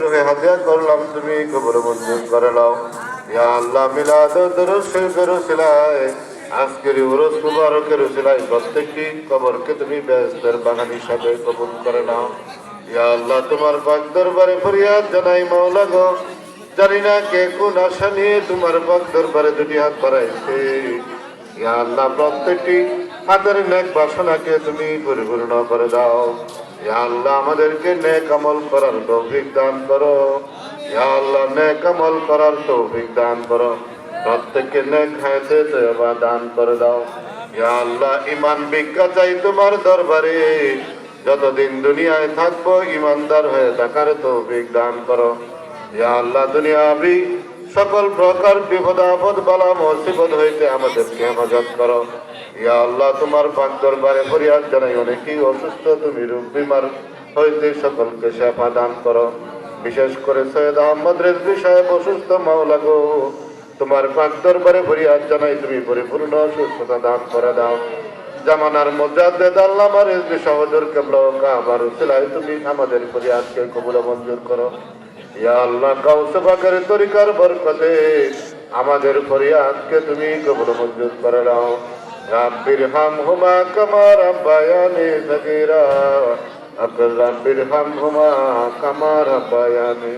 গৃহে হাজিয়া করলাম, তুমি কবর মঞ্জুর করে নাও। ইয়া আল্লাহ, মিলাদ দরুসে দরুসিলায় আজকের উরস মুবারকের উসিলায় প্রত্যেকটি কবরকে তুমি ব্যস্তের বাগান হিসাবে কবুল করে নাও। ইয়া আল্লাহ, তোমার পাক দরবারে ফরিয়াদ জানাই মাওলা গো। জানি না কে কোন আশা নিয়ে তোমার পাক দরবারে দুটি হাত বাড়াইছে। ইয়া আল্লাহ, প্রত্যেকটি হাতের নেক বাসনাকে তুমি পরিপূর্ণ করে দাও। আল্লাহ, আমাদেরকে নেক আমল করার তৌফিক দান করো। আল্লাহ, নেক আমল করার তৌফিক দান করো। প্রত্যেককে নেক হায়াতে তয়বা দান করে দাও। আল্লাহ ইমান ভিক্ষা চাই তোমার দরবারে। যতদিন দুনিয়ায় থাকব ইমানদার হয়ে থাকার তৌফিক দান করো। আল্লাহ, দুনিয়াবি সকল প্রকার বিপদ, আপদ, বালা, মুসিবত হইতে আমাদেরকে হেফাজত করো। ইয়া আল্লাহ, তোমার পাক দরবারে ফরিয়াদ জানাই, অনেকেই অসুস্থ, তুমি রোগ বিমার হইতে সকলকে সেবা দান করো। বিশেষ করে সৈয়দ আহমদ রেজবি সাহেব, অসুস্থ মাওলা গো। তোমার পাক দরবারে ফরিয়াদ জানাই, তুমি পরিপূর্ণ সুস্থতা দান করে দাও। জামানার মজাদ্দেদ আল্লামা রেজবি সহজর কেবল কাবার উসিলায় তুমি আমাদের ফরিয়াদকে কবুল মঞ্জুর করো। আমাদের ফরিয়াদকে তুমি কবল মঞ্জুর করে নাও। রাব্বির হাম হুমা কামা রাব্বায়ানি হাম হুমা কামা রাব্বায়ানি